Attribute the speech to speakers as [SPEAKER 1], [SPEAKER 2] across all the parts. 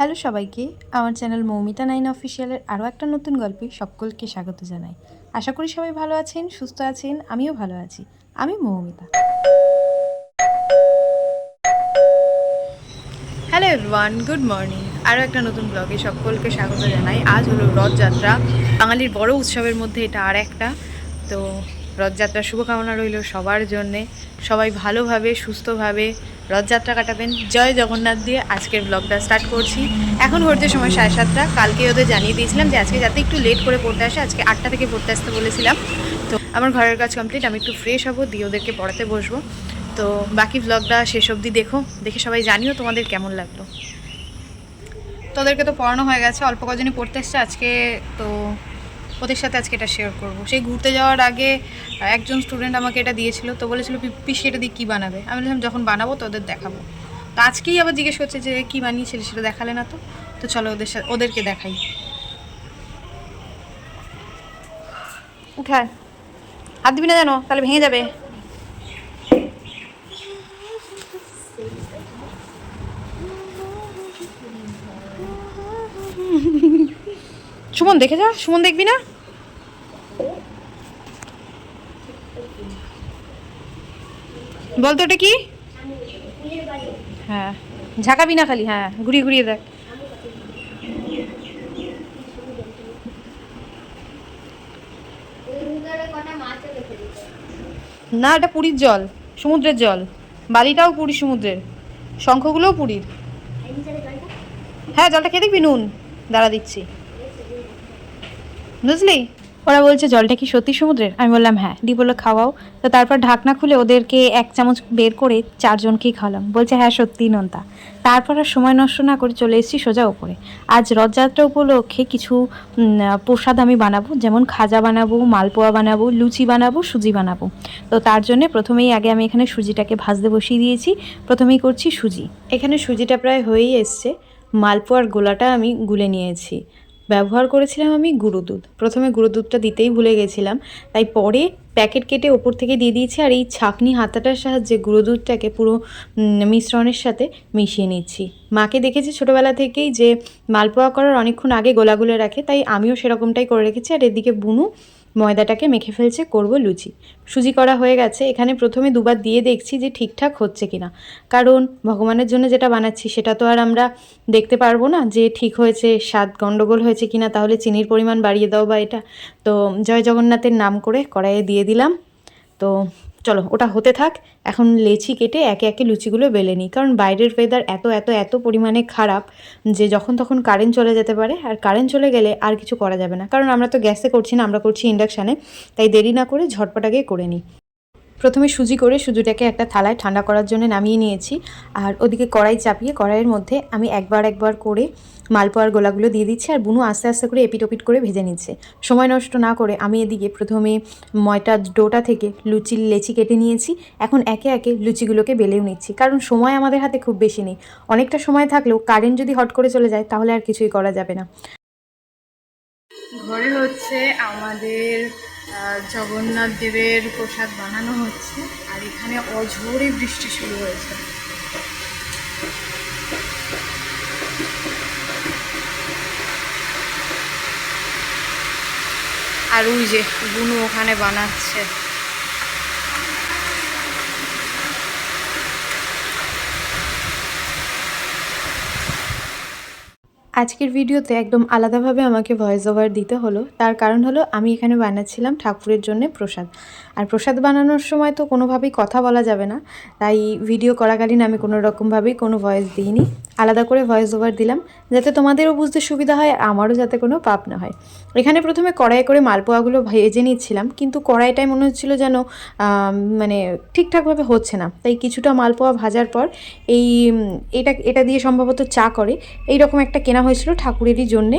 [SPEAKER 1] Hello সবাইকে, আমার channel Moumita nine অফিসিয়ালের আরও একটা নতুন গল্পে সকলকে স্বাগত জানাই। আশা করি সবাই ভালো আছেন, সুস্থ আছেন, আমিও ভালো আছি। আমি Moumita. Hello everyone, good morning. আরও একটা নতুন ব্লগে সকলকে স্বাগত জানাই। আজ হলো রথযাত্রা, বাঙালির বড় উৎসবের মধ্যে এটা আর একটা। তো রথযাত্রার শুভকামনা রইল সবার জন্যে। সবাই ভালোভাবে, সুস্থভাবে রথযাত্রা কাটাবেন। জয় জগন্নাথ দিয়ে আজকের ব্লগটা স্টার্ট করছি। এখন হচ্ছে সময় সাড়ে সাতটা। কালকে ওদের জানিয়ে দিয়েছিলাম যে আজকে যাতে একটু লেট করে পড়তে আসে, আজকে আটটা থেকে পড়তে আসতে বলেছিলাম। তো আমার ঘরের কাজ কমপ্লিট আমি একটু ফ্রেশ হব, দিয়ে ওদেরকে পড়াতে বসবো। তো বাকি ব্লগটা শেষ অবধি দেখো, দেখে সবাই জানিও তোমাদের কেমন লাগল। তোদেরকে তো পড়ানো হয়ে গেছে, অল্প কজনই পড়তে এসছে আজকে, তো ওদের সাথে আজকে এটা শেয়ার করব। সেই ঘুরতে যাওয়ার আগে একজন স্টুডেন্ট আমাকে এটা দিয়েছিল, তো বলেছিল "পি- পিসি এটা দিয়ে কী বানাবে? আমি বললাম, যখন বানাবো, তোদের দেখাবো। তো আজকেই আবার জিজ্ঞেস করছে যে, কী বানিয়েছিলি? সেটা দেখালে না তো। তো চলো, ওদের সাথে ওদেরকে দেখাই। উঠায় হাত দিবি না জানো তাহলে ভেঙে যাবে। সুমন, দেখে যা, সুমন দেখবি না? বলতো ওটা কি? হ্যাঁ। ঝাঁকাবি না খালি হ্যাঁ ঘুরিয়ে ঘুরিয়ে দেখ। না, এটা পুরীর জল, সমুদ্রের জল। বালিটাও পুরী সমুদ্রের। শঙ্খগুলোও পুরীর। হ্যাঁ জলটা খেয়ে দেখবি? নুন। দাঁড়া দিচ্ছি। বুঝলি? ওরা বলছে, জলটা কি সত্যি সমুদ্রের? আমি বললাম হ্যাঁ। দি বলল, খাওয়াও। তো তারপর ঢাকনা খুলে ওদেরকে এক চামচ বের করে চারজনকেই খাওয়ালাম। বলছে হ্যাঁ সত্যিই নোনতা। তারপর আর সময় নষ্ট না করে চলে এসেছি সোজা ওপরে। আজ রথযাত্রা উপলক্ষে কিছু প্রসাদ আমি বানাবো। যেমন খাজা বানাবো, মালপোয়া বানাবো, লুচি বানাবো, সুজি বানাবো। তো তার জন্য প্রথমেই আগে আমি এখানে সুজিটাকে ভাজতে বসিয়ে দিয়েছি। প্রথমেই করছি সুজি। এখানে সুজিটা প্রায় হয়েই এসছে। মালপোয়ার গোলাটা আমি গুলে নিয়েছি। ব্যবহার করেছিলাম আমি গুঁড়ো দুধ। প্রথমে গুঁড়ো দুধটা দিতেই ভুলে গেছিলাম। তাই পরে প্যাকেট কেটে ওপর থেকে দিয়ে দিয়েছি আর এই ছাঁকনি হাতাটার সাহায্যে গুঁড়ো দুধটাকে পুরো মিশ্রণের সাথে মিশিয়ে নিচ্ছি। মাকে দেখেছি ছোটোবেলা থেকেই যে মালপোয়া করার অনেকক্ষণ আগে গোলাগুলো রাখে, তাই আমিও সেরকমটাই করে রেখেছি। আর এদিকে বুনু ময়দাটাকে মেখে ফেলছে, করব লুচি। সুজি করা হয়ে গেছে। এখানে প্রথমে দুবার দিয়ে দেখছি যে ঠিকঠাক হচ্ছে কিনা। কারণ ভগবানের জন্য যেটা বানাচ্ছি, সেটা তো আর আমরা দেখতে পারব না যে ঠিক হয়েছে, স্বাদ গণ্ডগোল হয়েছে কিনা। তাহলে চিনির পরিমাণ বাড়িয়ে দাও বা এটা। তো জয় জগন্নাথের নাম করে কড়াইয়ে দিয়ে দিলাম। তো চলো, ওটা হতে থাক। এখন লেচি কেটে একে একে লুচিগুলো বেলে নিই। কারণ বাইরের ওয়েদার এত এত এত পরিমাণে খারাপ যে যখন তখন কারেন্ট চলে যেতে পারে। আর কারেন্ট চলে গেলে আর কিছু করা যাবে না। কারণ আমরা তো গ্যাসে করছি না, আমরা করছি ইন্ডাকশানে তাই দেরি না করে ঝটপটাকে করে নিই। প্রথমে সুজি করে সুজিটাকে একটা থালায় ঠান্ডা করার জন্য নামিয়ে নিয়েছি। আর ওদিকে কড়াই চাপিয়ে, কড়াইয়ের মধ্যে আমি একবার একবার করে মালপোয়ার গোলাগুলো দিয়ে দিচ্ছি আর বুনু আস্তে আস্তে করে এপিট ওপিট করে ভেজে নিচ্ছে। সময় নষ্ট না করে আমি এদিকে প্রথমে ময়টা ডোটা থেকে লুচি লেচি কেটে নিয়েছি। এখন একে একে লুচিগুলোকে বেলেও নিচ্ছি কারণ সময় আমাদের হাতে খুব বেশি নেই। অনেকটা সময় থাকলেও কারেন্ট যদি হট করে চলে যায় তাহলে আর কিছুই করা যাবে না। ঘরে হচ্ছে আমাদের জগন্নাথ দেবের প্রসাদ বানানো হচ্ছে। আর এখানে অঝোরে বৃষ্টি শুরু হয়েছে। আর ওই যে বুনু ওখানে বানাচ্ছে। আজকের ভিডিওতে একদম আলাদাভাবে আমাকে ভয়েস ওভার দিতে হলো। তার কারণ হলো, আমি এখানে বানাচ্ছিলাম ঠাকুরের জন্য প্রসাদ। আর প্রসাদ বানানোর সময় তো কোনোভাবেই কথা বলা যাবে না। তাই ভিডিও করাকালীন আমি কোনো রকমভাবেই কোনো ভয়েস দিইনি। আলাদা করে ভয়েস ওভার দিলাম, যাতে তোমাদেরও বুঝতে সুবিধা হয় আর আমারও যাতে কোনো পাপ না হয়। এখানে প্রথমে কড়াই করে মালপোয়াগুলো ভেজে নিচ্ছিলাম, কিন্তু কড়াইটাই মনে হচ্ছিল যেন মানে ঠিকঠাকভাবে হচ্ছে না। তাই কিছুটা মালপোয়া ভাজার পর এই এটা এটা দিয়ে সম্ভবত চা করে। এই রকম একটা কেনা হয়েছিল ঠাকুরেরই জন্যে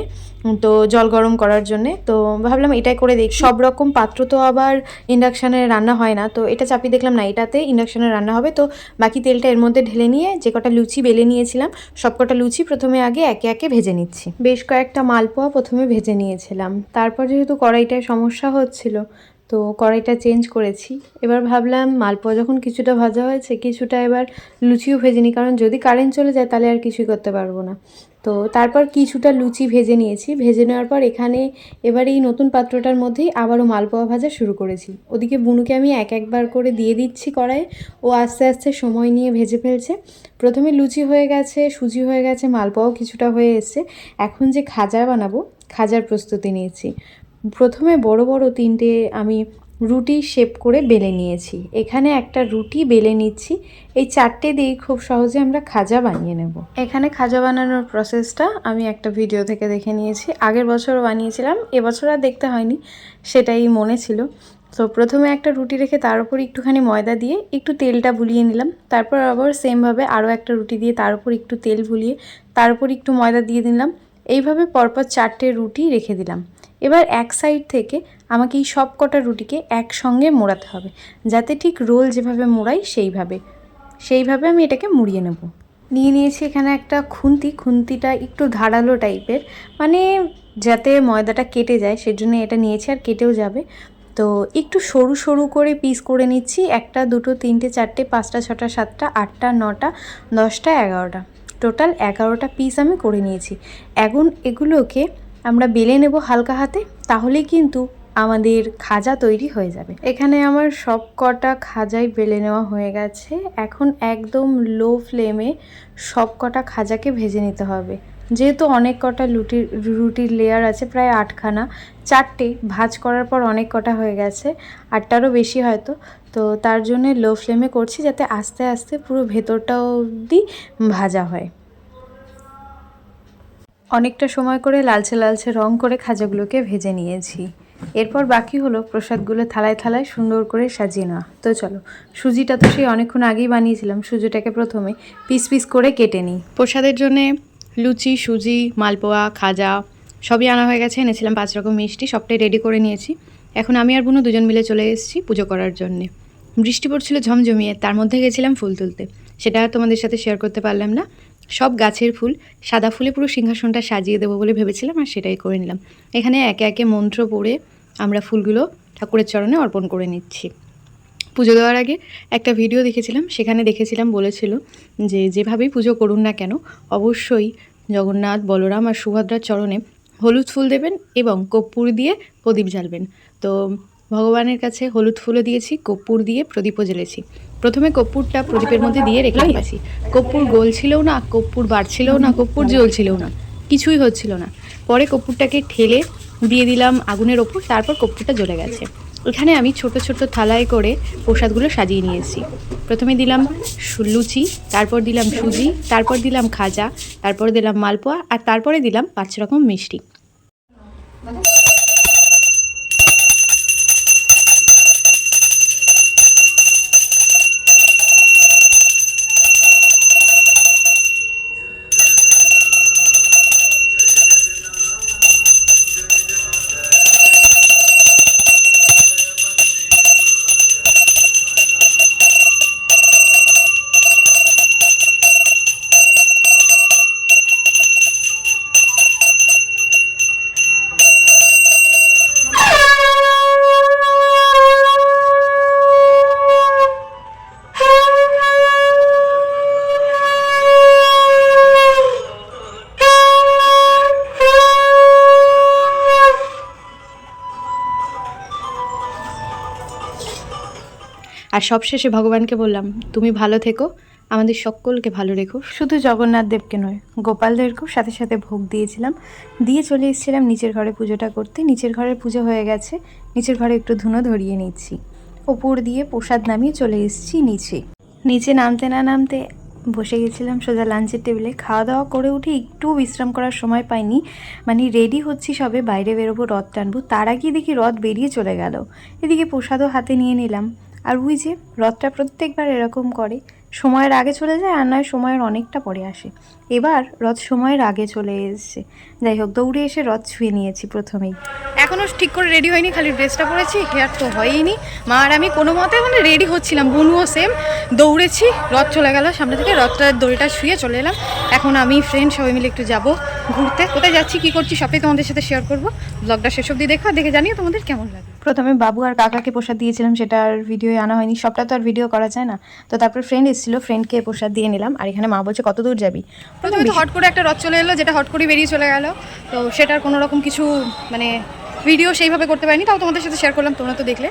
[SPEAKER 1] তো জল গরম করার জন্যে, তো ভাবলাম এটাই করে দেখি। সব রকম পাত্র তো আবার ইন্ডাকশানে রান্না হয় না, তো এটা চাপিয়ে দেখলাম না, এটাতে ইন্ডাকশানে রান্না হবে, তো বাকি তেলটা এর মধ্যে ঢেলে নিয়ে যে কটা লুচি বেলে নিয়েছিলাম, সব কটা লুচি প্রথমে আগে একে একে ভেজে নিচ্ছি। বেশ কয়েকটা মালপোয়া প্রথমে ভেজে নিয়েছিলাম, তারপর যেহেতু কড়াইটায় সমস্যা হচ্ছিল তো কড়াইটা চেঞ্জ করেছি। এবার ভাবলাম মালপোয়া যখন কিছুটা ভাজা হয়েছে, কিছুটা এবার লুচিও ভেজে নিই। কারণ যদি কারেন্ট চলে যায়, তাহলে আর কিছুই করতে পারব না। তো তারপর কিছুটা লুচি ভেজে নিয়েছি। ভেজে নেওয়ার পর এখানে এবার এই নতুন পাত্রটার মধ্যেই আবারও মালপোয়া ভাজা শুরু করেছি। ওদিকে বুনুকে আমি এক একবার করে দিয়ে দিচ্ছি কড়াইয়ে। ও আস্তে আস্তে সময় নিয়ে ভেজে ফেলছে। প্রথমে লুচি হয়ে গেছে, সুজি হয়ে গেছে, মালপোয়াও কিছুটা হয়ে এসছে। এখন যে খাজা বানাবো, খাজার প্রস্তুতি নিয়েছি। প্রথমে বড় বড় তিনটে আমি রুটি শেপ করে বেলে নিয়েছি। এখানে একটা রুটি বেলে নিচ্ছি। এই চারটে দিয়েই খুব সহজে আমরা খাজা বানিয়ে নেব। এখানে খাজা বানানোর প্রসেসটা আমি একটা ভিডিও থেকে দেখে নিয়েছি। আগের বছরও বানিয়েছিলাম, এবছর আর দেখতে হয়নি, সেটাই মনে ছিল। তো প্রথমে একটা রুটি রেখে তার উপর একটুখানি ময়দা দিয়ে একটু তেলটা বুলিয়ে নিলাম। তারপর আবার সেমভাবে আরও একটা রুটি দিয়ে তার উপর একটু তেল বুলিয়ে তার উপর একটু ময়দা দিয়ে দিলাম। এইভাবে পরপর চারটে রুটি রেখে দিলাম। এবার এক সাইড থেকে আমাকে এই সব কটা রুটিকে একসঙ্গে মোড়াতে হবে, যাতে ঠিক রোল যেভাবে মোড়াই সেইভাবে। সেইভাবে আমি এটাকে মুড়িয়ে নেব। নিয়ে নিয়েছি এখানে একটা খুন্তি, খুন্তিটা একটু ধারালো টাইপের মানে যাতে ময়দাটা কেটে যায়, সেজন্য এটা নিয়েছি আর কেটেও যাবে। তো একটু সরু সরু করে পিস করে নিচ্ছি, একটা, দুটো, তিনটে, চারটে, পাঁচটা, ছটা, সাতটা, আটটা, নটা, দশটা, এগারোটা। টোটাল এগারোটা পিস আমি করে নিয়েছি। এখন এগুলোকে আমরা বেলে নেব হালকা হাতে, তাহলেই কিন্তু আমাদের খাজা তৈরি হয়ে যাবে। এখানে আমার সব কটা খাজাই বেলে নেওয়া হয়ে গেছে। এখন একদম লো ফ্লেমে সব কটা খাজাকে ভেজে নিতে হবে। যেহেতু অনেক কটা লুটির রুটির লেয়ার আছে, প্রায় আটখানা, চারটে ভাজ করার পর অনেক কটা হয়ে গেছে, আটটারও বেশি হয়তো। তো তার জন্য লো ফ্লেমে করছি যাতে আস্তে আস্তে পুরো ভেতরটা অবধি ভাজা হয়। অনেকটা সময় করে লালচে লালচে রং করে খাজাগুলোকে ভেজে নিয়েছি। এরপর বাকি হলো প্রসাদগুলো থালায় থালায় সুন্দর করে সাজিয়ে নেওয়া। তো চলো, সুজিটা তো সেই অনেকক্ষণ আগেই বানিয়েছিলাম, সুজিটাকে প্রথমে পিস পিস করে কেটে নিই। প্রসাদের জন্যে লুচি, সুজি, মালপোয়া, খাজা সবই আনা হয়ে গেছে, এনেছিলাম পাঁচ রকম মিষ্টি, সবটাই রেডি করে নিয়েছি। এখন আমি আর বুনু দুজন মিলে চলে এসেছি পুজো করার জন্যে। বৃষ্টি পড়ছিল ঝমঝমিয়ে, তার মধ্যে গেছিলাম ফুল তুলতে। সেটা তোমাদের সাথে শেয়ার করতে পারলাম না। সব গাছের ফুল, সাদা ফুলে পুরো সিংহাসনটা সাজিয়ে দেবো বলে ভেবেছিলাম আর সেটাই করে নিলাম। এখানে একে একে মন্ত্র পড়ে আমরা ফুলগুলো ঠাকুরের চরণে অর্পণ করে নিচ্ছি। পুজো দেওয়ার আগে একটা ভিডিও দেখেছিলাম, সেখানে দেখেছিলাম বলেছিল যে যেভাবেই পুজো করুন না কেন, অবশ্যই জগন্নাথ, বলরাম আর সুভদ্রার চরণে হলুদ ফুল দেবেন এবং কর্পূর দিয়ে প্রদীপ জ্বালবেন। তো ভগবানের কাছে হলুদ ফুলও দিয়েছি কর্পূর দিয়ে প্রদীপও জ্বেলেছি। প্রথমে কর্পূরটা প্রদীপের মধ্যে দিয়ে রেখে দিয়েছি। কর্পূর গলছিলও না কর্পূর বাড়ছিলও না কর্পূর জ্বলছিলও না কিছুই হচ্ছিল না। পরে কর্পূরটাকে ঠেলে দিয়ে দিলাম আগুনের ওপর তারপর কর্পূরটা জ্বলে গেছে। এখানে আমি ছোট ছোট থালায় করে প্রসাদগুলো সাজিয়ে নিয়েছি। প্রথমে দিলাম লুচি তারপর দিলাম সুজি তারপর দিলাম খাজা তারপর দিলাম মালপোয়া আর তারপরে দিলাম পাঁচ রকম মিষ্টি। আর সবশেষে ভগবানকে বললাম, তুমি ভালো থেকো, আমাদের সকলকে ভালো রেখো। শুধু জগন্নাথ দেবকে নয় গোপাল দেবকেও সাথে সাথে ভোগ দিয়েছিলাম। দিয়ে চলে এসেছিলাম নিচের ঘরে পুজোটা করতে। নিচের ঘরের পুজো হয়ে গেছে। নিচের ঘরে একটু ধুনো ধরিয়ে নিচ্ছি। ওপর দিয়ে প্রসাদ নামিয়ে চলে এসেছি নিচে। নিচে নামতে না নামতে বসে গেছিলাম সোজা লাঞ্চের টেবিলে। খাওয়া দাওয়া করে উঠে একটু বিশ্রাম করার সময় পাইনি। মানে রেডি হচ্ছি সবে, বাইরে বেরোবো, রথ টানবো। তার আগে দেখি রথ বেরিয়ে চলে গেল। এদিকে প্রসাদও হাতে নিয়ে নিলাম। আর ওই যে রথটা প্রত্যেকবার এরকম করে, সময়ের আগে চলে যায় আর নয় সময়ের অনেকটা পরে আসে। এবার রথ সময়ের আগে চলে এসেছে। যাই হোক, দৌড়ে এসে রথ ছুঁয়ে নিয়েছি প্রথমেই।
[SPEAKER 2] এখনও ঠিক করে রেডি হয়নি, খালি ড্রেসটা পরেছি হেয়ার তো হয়ইনি। মা আর আমি কোনো মতে মানে রেডি হচ্ছিলাম, বনুও সেম দৌড়েছি, রথ চলে গেল, সামনে থেকে রথটার দড়িটা শুয়ে চলে এলাম। এখন আমি ফ্রেন্ড সবাই মিলে একটু যাব ঘুরতে। কোথায় যাচ্ছি, কি করছি, সবটাই তোমাদের সাথে শেয়ার করব। ব্লগটা শেষ অবধি দেখো দেখে জানিও তোমাদের কেমন লাগে।
[SPEAKER 1] প্রথমে বাবু আর কাকাকে প্রসাদ দিয়েছিলাম সেটা আর ভিডিওয়ে আনা হয়নি। সবটা তো আর ভিডিও করা যায় না। তো তারপরে ফ্রেন্ড এসেছিল ফ্রেন্ডকে প্রসাদ দিয়ে নিলাম। আর এখানে মা বলছে কত দূর যাবি?
[SPEAKER 2] প্রথমে তো হট করে একটা রথ চলে এলো যেটা হট করে বেরিয়ে চলে গেল। তো সেটার কোনো রকম কিছু মানে ভিডিও সেইভাবে করতে পারিনি, তাও তোমাদের সাথে শেয়ার করলাম, তোমরা তো দেখলে।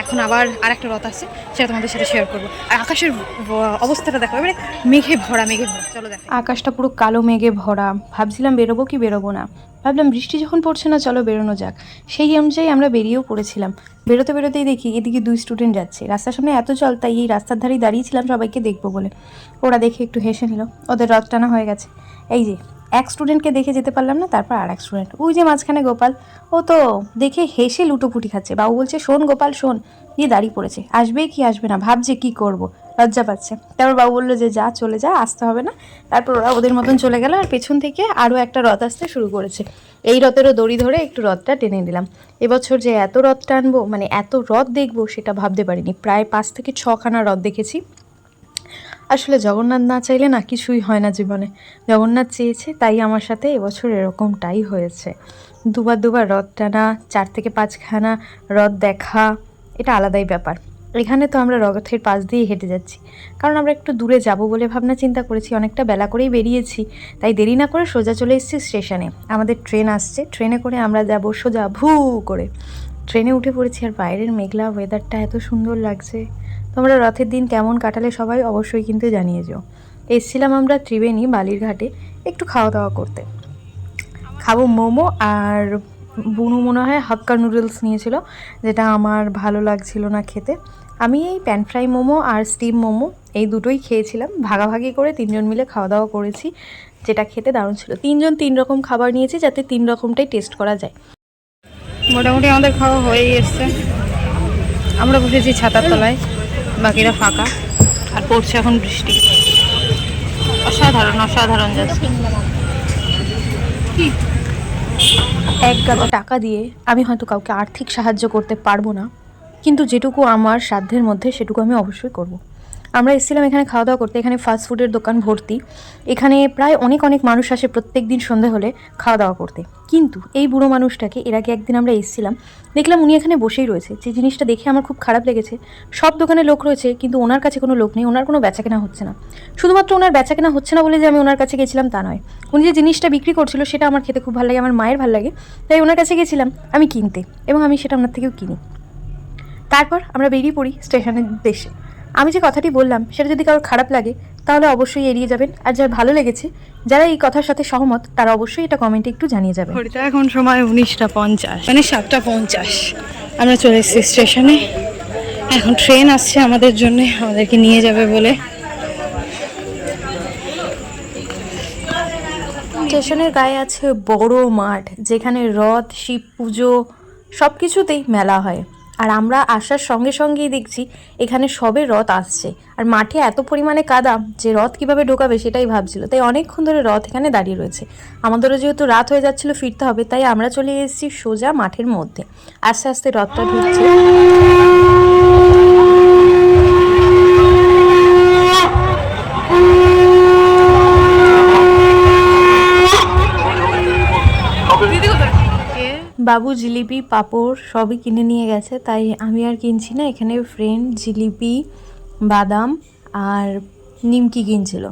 [SPEAKER 2] এখন আবার আর একটা রথ আসছে সেটা তোমাদের সাথে শেয়ার করব। আর আকাশের অবস্থাটা দেখো, এবারে মেঘে ভরা মেঘে ভরা, চলো দেখো।
[SPEAKER 1] আকাশটা পুরো কালো, মেঘে ভরা। ভাবছিলাম বেরোবো কি বেরোবো না। ভাবলাম বৃষ্টি যখন পড়ছে না, চলো বেরোনো যাক। সেই অনুযায়ী আমরা বেরিয়েও পড়েছিলাম। বেরোতে বেরোতেই দেখি, এদিকে দুই স্টুডেন্ট যাচ্ছে। রাস্তার সামনে এত জল, তাই এই রাস্তার ধারেই দাঁড়িয়েছিলাম সবাইকে দেখব বলে। ওরা দেখে একটু হেসে নিল। ওদের রথ টানা হয়ে গেছে। এই যে এক স্টুডেন্টকে দেখে যেতে পারলাম না, তারপর আর এক স্টুডেন্ট ওই যে মাঝখানে গোপাল, ও তো দেখে হেসে লুটোপুটি খাচ্ছে বাবু বলছে, শোন গোপাল, শোন দিয়ে দাঁড়িয়ে পড়েছে, আসবে কি আসবে না, ভাবছে কি করব, লজ্জা পাচ্ছে। তারপর বাবু বলল যে, যা, চলে যা, আসতে হবে না। তারপর ওরা ওদের মতন চলে গেল, আর পেছন থেকে আরও একটা রথ আসতে শুরু করেছে। এই রথেরও দড়ি ধরে একটু রথটা টেনে নিলাম। এবছর যে এত রথ টানবো মানে এত রথ দেখব, সেটা ভাবতে পারিনি। প্রায় পাঁচ থেকে ছখানা রথ দেখেছি। আসলে জগন্নাথ না চাইলে না কিছুই হয় না জীবনে। জগন্নাথ চেয়েছে, তাই আমার সাথে এবছর এরকমটাই হয়েছে। দুবার দুবার রথ টানা, চার থেকে পাঁচখানা রথ দেখা, এটা আলাদাই ব্যাপার। এখানে তো আমরা রথের পাশ দিয়ে হেঁটে যাচ্ছি। কারণ আমরা একটু দূরে যাব বলে ভাবনা চিন্তা করেছি, অনেকটা বেলা করেই বেরিয়েছি। তাই দেরি না করে সোজা চলে এসেছি স্টেশনে। আমাদের ট্রেন আসছে, ট্রেনে করে আমরা যাব সোজা ভু করে। ট্রেনে উঠে পড়েছি আর বাইরের মেঘলা ওয়েদারটা এত সুন্দর লাগছে। তোমরা রথের দিন কেমন কাটালে সবাই অবশ্যই কিন্তু জানিয়ে যেও। এসছিলাম আমরা ত্রিবেণী বালির ঘাটে একটু খাওয়া দাওয়া করতে। খাব মোমো আর বুনু মনে হয় হাক্কা নুডলস নিয়েছিল, যেটা আমার ভালো লাগছিল না খেতে। আমি এই প্যান ফ্রাই মোমো আর স্টিম মোমো এই দুটোই খেয়েছিলাম। ভাগাভাগি করে তিনজন মিলে খাওয়া দাওয়া করেছি, যেটা খেতে দারুণ ছিল। তিনজন তিন রকম খাবার নিয়েছি যাতে তিন রকমটাই টেস্ট করা যায়।
[SPEAKER 2] মোটামুটি আমাদের খাওয়া হয়েই এসছে। আমরা বসেছি ছাতার তলায়। বাকিরা ফাঁকা আর পড়ছে এখন বৃষ্টি অসাধারণ অসাধারণ যাচ্ছে
[SPEAKER 1] এক গাদা টাকা দিয়ে আমি হয়তো কাউকে আর্থিক সাহায্য করতে পারব না, কিন্তু যেটুকু আমার সাধ্যের মধ্যে সেটুকু আমি অবশ্যই করব। আমরা এসেছিলাম এখানে খাওয়া দাওয়া করতে, এখানে ফাস্ট ফুডের দোকান ভর্তি। এখানে প্রায় অনেক অনেক মানুষ আসে প্রত্যেক দিন সন্ধে হলে খাওয়া দাওয়া করতে। কিন্তু এই বুড়ো মানুষটাকে, এর আগে একদিন আমরা এসেছিলাম, দেখলাম উনি এখানে বসেই রয়েছে। যে জিনিসটা দেখে আমার খুব খারাপ লেগেছে। সব দোকানে লোক রয়েছে, কিন্তু ওনার কাছে কোনো লোক নেই, ওনার কোনো বেচাকেনা হচ্ছে না। শুধুমাত্র ওনার বেচাকেনা হচ্ছে না বলে যে আমি ওনার কাছে গেছিলাম তা নয়। উনি যে জিনিসটা বিক্রি করছিল, সেটা আমার খেতে খুব ভালো লাগে, আমার মায়ের ভালো লাগে। তাই ওনার কাছে গেছিলাম, আমি কিনতে, এবং আমি সেটা ওনার থেকেও কিনি। তারপর আমরা বেরিয়ে পড়ি স্টেশনের উদ্দেশ্যে। আমি যে কথাটি বললাম সেটা যদি কারোর খারাপ লাগে তাহলে অবশ্যই এড়িয়ে যাবেন। আর যার ভালো লেগেছে যারা এই কথার সাথে সহমত তারা অবশ্যই এটা কমেন্টে একটু জানিয়ে যাবেন।
[SPEAKER 2] ঘড়িতে এখন সময় উনিশটা পঞ্চাশ মানে সাতটা পঞ্চাশ। আমরা চলে এসেছি স্টেশনে। এখন ট্রেন আসছে আমাদের জন্য আমাদেরকে নিয়ে যাবে বলে।
[SPEAKER 1] স্টেশনের গায়ে আছে বড় মাঠ যেখানে রথ শিব পুজো সব কিছুতেই মেলা হয়। আর আমরা আসার সঙ্গে সঙ্গেই দেখছি এখানে সবে রথ আসছে। আর মাঠে এত পরিমাণে কাদা যে রথ কীভাবে ঢোকাবে সেটাই ভাবছিল। তাই অনেকক্ষণ ধরে রথ এখানে দাঁড়িয়ে রয়েছে। আমাদেরও যেহেতু রাত হয়ে যাচ্ছিল ফিরতে হবে, তাই আমরা চলে এসেছি সোজা মাঠের মধ্যে। আস্তে আস্তে রথটা ঢুকছে। বাবু, জিলিপি, পাঁপড় সবই কিনে নিয়ে গেছে, তাই আমি আর কিনছি না। এখানে ফ্রেন্ড জিলিপি, বাদাম আর নিমকি কিনছিল।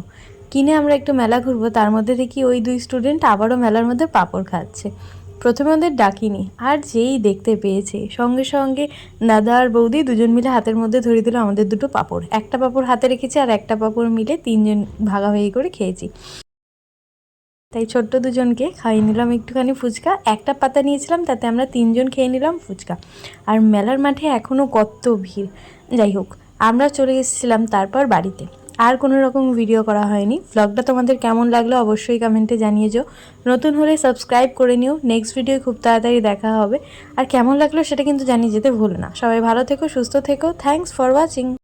[SPEAKER 1] কিনে আমরা একটু মেলা ঘুরবো, তার মধ্যে দেখি ওই দুই স্টুডেন্ট আবারও মেলার মধ্যে পাঁপড় খাচ্ছে। প্রথমে ওদের ডাকিনি, আর যেই দেখতে পেয়েছে, সঙ্গে সঙ্গে দাদা আর বৌদি দুজন মিলে হাতের মধ্যে ধরে দিল আমাদের দুটো পাঁপড়। একটা পাঁপড় হাতে রেখেছি আর একটা পাঁপড় মিলে তিনজন ভাগাভাগি করে খেয়েছি। তাই ছোট্ট দুজনকে খাইয়ে নিলাম একটুখানি ফুচকা। একটা পাতা নিয়েছিলাম, তাতে আমরা তিনজন খেয়ে নিলাম ফুচকা। আর মেলার মাঠে এখনও কত ভিড়। যাই হোক, আমরা চলে এসেছিলাম তারপর বাড়িতে। আর কোনো রকম ভিডিও করা হয়নি। ব্লগটা তোমাদের কেমন লাগল অবশ্যই কমেন্টে জানিয়ে যাও। নতুন হলে সাবস্ক্রাইব করে নিও। নেক্সট ভিডিও খুব তাড়াতাড়ি দেখা হবে। আর কেমন লাগল সেটা কিন্তু জানিয়ে যেতে ভুলো না। সবাই ভালো থেকো, সুস্থ থেকো। Thanks for watching